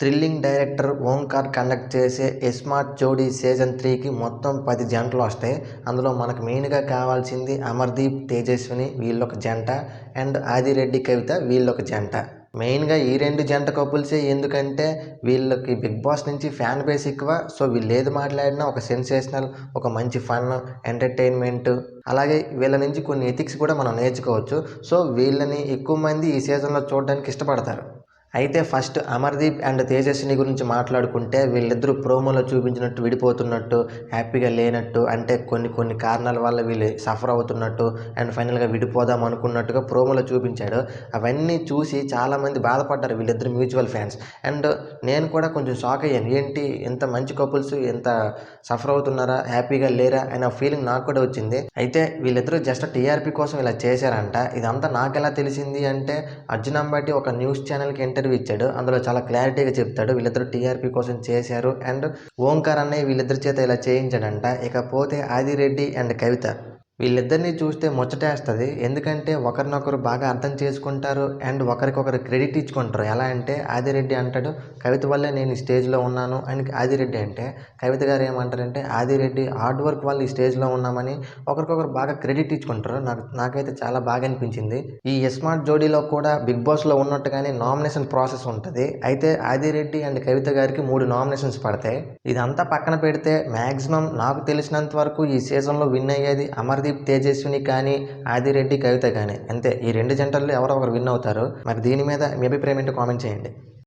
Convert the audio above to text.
Thrilling director Omkar conduct చేసే smart Jodi season త్రీకి మొత్తం పది జంటలు వస్తాయి అందులో మనకు మెయిన్గా కావాల్సింది అమర్దీప్ తేజస్విని వీళ్ళొక జంట అండ్ ఆదిరెడ్డి కవిత వీళ్ళొక జంట. మెయిన్గా ఈ రెండు జంట కపుల్సే ఎందుకంటే వీళ్ళకి బిగ్ బాస్ నుంచి ఫ్యాన్ బేస్ ఎక్కువ సో వీళ్ళు ఏది మాట్లాడినా ఒక సెన్సేషనల్ ఒక మంచి ఫన్ ఎంటర్టైన్మెంట్ అలాగే వీళ్ళ నుంచి కొన్ని ఎథిక్స్ కూడా మనం నేర్చుకోవచ్చు. సో వీళ్ళని ఎక్కువ మంది ఈ సీజన్లో చూడడానికి ఇష్టపడతారు. అయితే ఫస్ట్ అమర్దీప్ అండ్ తేజస్విని గురించి మాట్లాడుకుంటే వీళ్ళిద్దరూ ప్రోమోలో చూపించినట్టు విడిపోతున్నట్టు హ్యాపీగా లేనట్టు అంటే కొన్ని కొన్ని కారణాల వల్ల వీళ్ళు సఫర్ అవుతున్నట్టు అండ్ ఫైనల్గా విడిపోదాం అనుకున్నట్టుగా ప్రోమోలో చూపించాడు. అవన్నీ చూసి చాలామంది బాధపడ్డారు వీళ్ళిద్దరు మ్యూచువల్ ఫ్యాన్స్. అండ్ నేను కూడా కొంచెం షాక్ అయ్యాను. ఏంటి ఇంత మంచి కపుల్స్ ఎంత సఫర్ అవుతున్నారా హ్యాపీగా లేరా అనే ఫీలింగ్ నాకు కూడా వచ్చింది. అయితే వీళ్ళిద్దరూ జస్ట్ టీఆర్పీ కోసం ఇలా చేశారంట. ఇదంతా నాకు ఎలా తెలిసింది అంటే అర్జున్ అంబాటి ఒక న్యూస్ ఛానల్కి ఇంటర్వ్యూ ఇచ్చాడు. అందులో చాలా క్లారిటీగా చెప్తాడు. వీళ్ళిద్దరు టీఆర్పీ కోసం చేశారు. అండ్ ఓంకార్ అన్నయ్య వీళ్ళిద్దరి చేత ఇలా చేయించాడంట. ఇకపోతే ఆదిరెడ్డి అండ్ కవిత వీళ్ళిద్దరిని చూస్తే ముచ్చటేస్తుంది. ఎందుకంటే ఒకరినొకరు బాగా అర్థం చేసుకుంటారు అండ్ ఒకరికొకరు క్రెడిట్ ఇచ్చుకుంటారు. ఎలా అంటే ఆదిరెడ్డి అంటాడు కవిత వల్లే నేను ఈ స్టేజ్లో ఉన్నాను అని ఆదిరెడ్డి అంటే కవిత గారు ఏమంటారంటే ఆదిరెడ్డి హార్డ్ వర్క్ వల్ల ఈ స్టేజ్లో ఉన్నామని ఒకరికొకరు బాగా క్రెడిట్ ఇచ్చుకుంటారు. నాకు నాకైతే చాలా బాగా అనిపించింది. ఈ స్మార్ట్ జోడీలో కూడా బిగ్ బాస్లో ఉన్నట్టుగానే నామినేషన్ ప్రాసెస్ ఉంటుంది. అయితే ఆదిరెడ్డి అండ్ కవిత గారికి మూడు నామినేషన్స్ పడతాయి. ఇదంతా పక్కన పెడితే మ్యాక్సిమం నాకు తెలిసినంత వరకు ఈ సీజన్లో విన్ అయ్యేది అమర్ అమర్దీప్ తేజస్విని కానీ ఆదిరెడ్డి కవిత కానీ. అంతే. ఈ రెండు జంటల్లో ఎవరో ఒకరు విన్ అవుతారు. మరి దీని మీద మీ అభిప్రాయం ఏంటో కామెంట్ చేయండి.